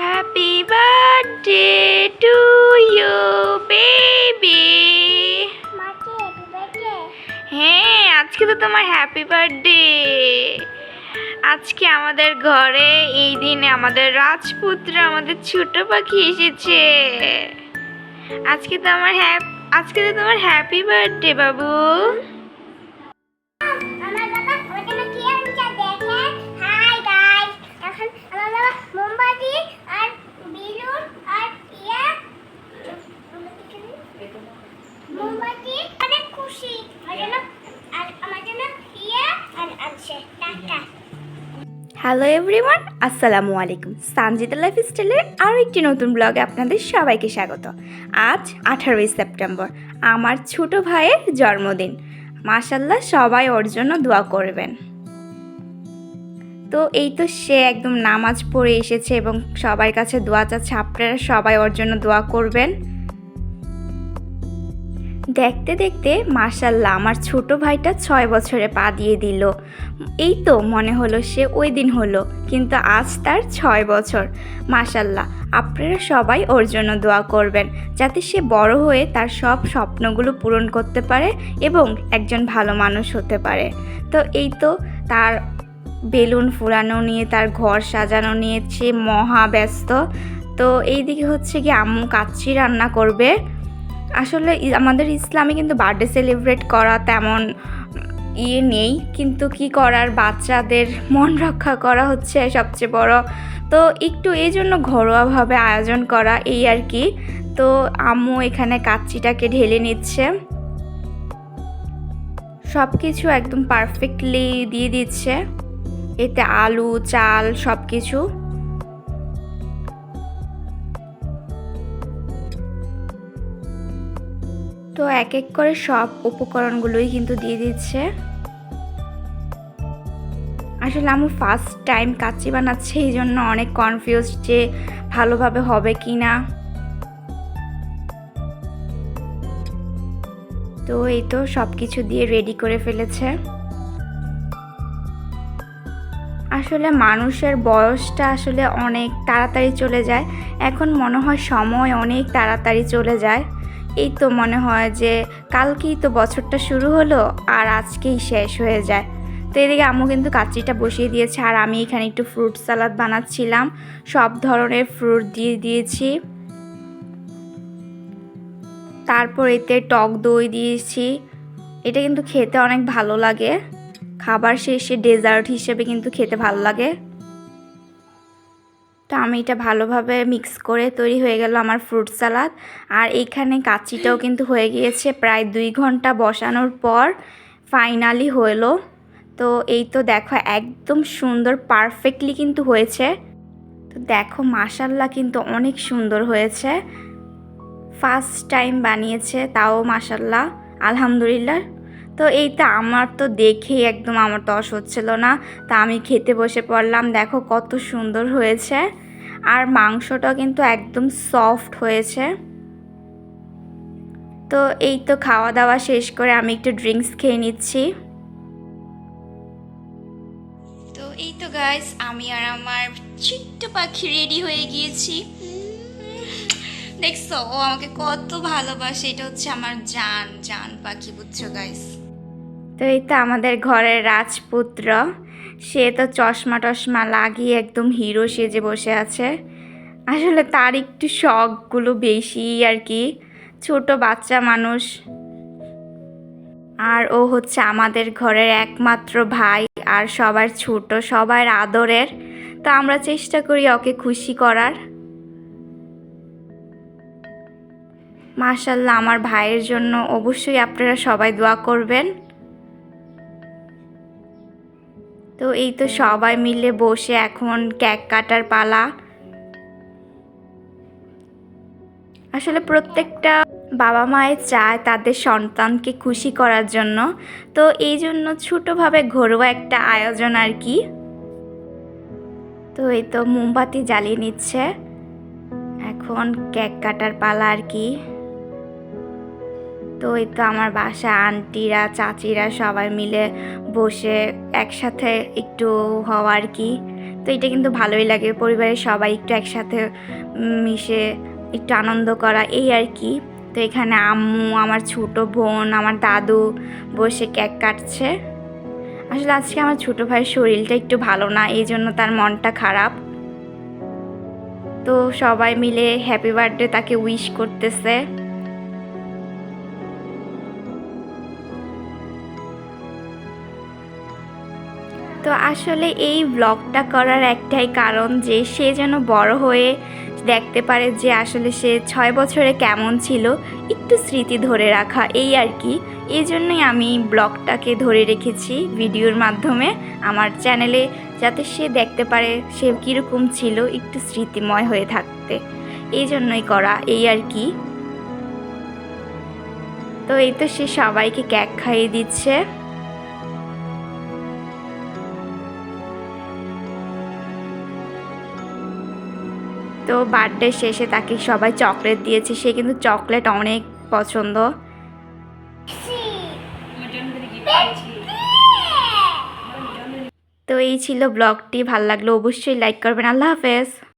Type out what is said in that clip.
Happy birthday to you baby হ্যাঁ আজকে তো তোমার হ্যাপি বার্থডে আজকে আমাদের ঘরে এই দিনে আমাদের রাজপুত্র আমাদের ছোট পাখি এসেছে। আজকে তো আমার হ্যাপ আজকে তো তোমার হ্যাপি বার্থডে বাবু। হ্যালো এভরিওয়ান আসসালামু আলাইকুম। সানজিদা লাইফ স্টাইলের আরও একটি নতুন ব্লগে আপনাদের সবাইকে স্বাগত। আজ আঠারোই সেপ্টেম্বর, আমার ছোট ভাইয়ের জন্মদিন। মাশাল্লাহ সবাই ওর জন্য দোয়া করবেন। তো এই তো সে একদম নামাজ পড়ে এসেছে এবং সবার কাছে দোয়া চাচ্ছে, আপনারা সবাই ওর জন্য দোয়া করবেন। দেখতে দেখতে মাশাল্লাহ, আমার ছোট ভাইটা ছয় বছরে পা দিয়ে দিল। এই তো মনে হলো সে ওই দিন হলো, কিন্তু আজ তার ছয় বছর। মাশাল্লাহ, আপনারা সবাই ওর জন্য দোয়া করবেন, যাতে সে বড় হয়ে তার সব স্বপ্নগুলো পূরণ করতে পারে এবং একজন ভালো মানুষ হতে পারে। তো এই তো তার বেলুন ফুলানো নিয়ে, তার ঘর সাজানো নিয়ে সে মহা ব্যস্ত। তো এই দিকে হচ্ছে কি আম্মু কাচ্চি রান্না করবে। আসলে আমাদের ইসলামে কিন্তু বার্থডে সেলিব্রেট করা তেমন ইয়ে নেই, কিন্তু কি করার বাচ্চাদের মন রক্ষা করা হচ্ছে সবচেয়ে বড়। তো একটু এই জন্য ঘরোয়াভাবে আয়োজন করা এই আর কি। তো আম্মু এখানে কাচ্চিটাকে ঢেলে নিচ্ছে। সব কিছু একদম পারফেক্টলি দিয়ে দিচ্ছে। এতে আলু, চাল সব কিছু তো এক এক করে সব উপকরণগুলোই কিন্তু দিয়ে দিচ্ছে। আসলে আমি ফার্স্ট টাইম কাচ্চি বানাচ্ছি, এই জন্য অনেক কনফিউজ যে ভালোভাবে হবে কি না তো এই তো সব কিছু দিয়ে রেডি করে ফেলেছে। আসলে মানুষের বয়সটা আসলে অনেক তাড়াতাড়ি চলে যায়। এখন মনে হয় সময় অনেক তাড়াতাড়ি চলে যায়। এই তো মনে হয় যে কালকেই তো বছরটা শুরু হলো আর আজকেই শেষ হয়ে যায়। তো এদিকে আম্মু কিন্তু কাচ্চিটা বসিয়ে দিয়েছে আর আমি এখানে একটু ফ্রুট সালাদ বানাচ্ছিলাম। সব ধরনের ফ্রুট দিয়ে দিয়েছি। তারপর এতে টক দই দিয়েছি। এটা কিন্তু খেতে অনেক ভালো লাগে। খাবার শেষে ডেজার্ট হিসেবে কিন্তু খেতে ভালো লাগে। তো আমি এটা ভালোভাবে মিক্স করে তৈরি হয়ে গেল আমার ফ্রুট সালাদ আর এইখানে কাচ্চিটাও কিন্তু হয়ে গিয়েছে প্রায় দুই ঘণ্টা বসানোর পর ফাইনালি হলো। তো এই তো দেখো, একদম সুন্দর পারফেক্টলি কিন্তু হয়েছে। তো দেখো মাসাল্লাহ কিন্তু অনেক সুন্দর হয়েছে। ফার্স্ট টাইম বানিয়েছে, তাও মাসাল্লাহ আলহামদুলিল্লাহ। তো এই তো আমার তো দেখেই একদম আমার তস হচ্ছিল না। তা আমি খেতে বসে পড়লাম, দেখো কত সুন্দর হয়েছে। আর মাংসটা কিন্তু একদম সফট হয়েছে। তো এই তো খাওয়া দাওয়া শেষ করে আমি একটু ড্রিঙ্কস খেয়ে নিচ্ছি। তো এই তো গাইস আমি আর আমার ছোট্ট পাখি রেডি হয়ে গিয়েছি। দেখছ, ও আমাকে কত ভালোবাসে, এটা হচ্ছে আমার জান জান পাখি, বুঝছ গাইস তো এই তো আমাদের ঘরের রাজপুত্র। সে তো চশমা টশমা লাগিয়ে একদম হিরো সেজে বসে আছে। আসলে তার একটু শখগুলো বেশি আর কি। ছোট বাচ্চা মানুষ। আর ও হচ্ছে আমাদের ঘরের একমাত্র ভাই আর সবার ছোট, সবার আদরের। তো আমরা চেষ্টা করি ওকে খুশি করার। মাশাল্লাহ, আমার ভাইয়ের জন্য অবশ্যই আপনারা সবাই দোয়া করবেন। তো এই তো সবাই মিলে বসে এখন কেক কাটার পালা। আসলে প্রত্যেকটা বাবা মায়ের চায় তাদের সন্তানকে খুশি করার জন্য। তো এই জন্য ছোটোভাবে ঘরোয়া একটা আয়োজন আর কি। তো এই তো মোমবাতি জ্বালিয়ে নিচ্ছে। এখন কেক কাটার পালা আর কি। তো এই তো আমার বাসা, আন্টিরা, চাচিরা সবাই মিলে বসে একসাথে একটু হওয়া আর কি। তো এটা কিন্তু ভালোই লাগে, পরিবারের সবাই একটু একসাথে মিশে একটু আনন্দ করা, এই আর কি। তো এখানে আম্মু, আমার ছোট বোন, আমার দাদু বসে কেক কাটছে। আসলে আজকে আমার ছোট ভাইয়ের শরীরটা একটু ভালো না, এই জন্য তার মনটা খারাপ। তো সবাই মিলে হ্যাপি বার্থডে তাকে উইশ করতেছে। তো আসলে এই ব্লগটা করার একটাই কারণ যে সে যেন বড় হয়ে দেখতে পারে যে আসলে সে ছয় বছরে কেমন ছিল, একটু স্মৃতি ধরে রাখা এই আর কি। এই জন্যই আমি ব্লগটাকে ধরে রেখেছি ভিডিওর মাধ্যমে। আমার চ্যানেলে যাতে সে দেখতে পারে সে কীরকম ছিল, একটু স্মৃতিময় হয়ে থাকতে। এই জন্যই করা এই আর কি। তো এই তো সে সবাইকে ক্যাক খাইয়ে দিচ্ছে। তো বার্থডে শেষে তাকে সবাই চকলেট দিয়েছে। সে কিন্তু চকলেট অনেক পছন্দ। তো এই ছিল ব্লগটি। ভালো লাগল অবশ্যই লাইক করবেন। আল্লাহ হাফেজ।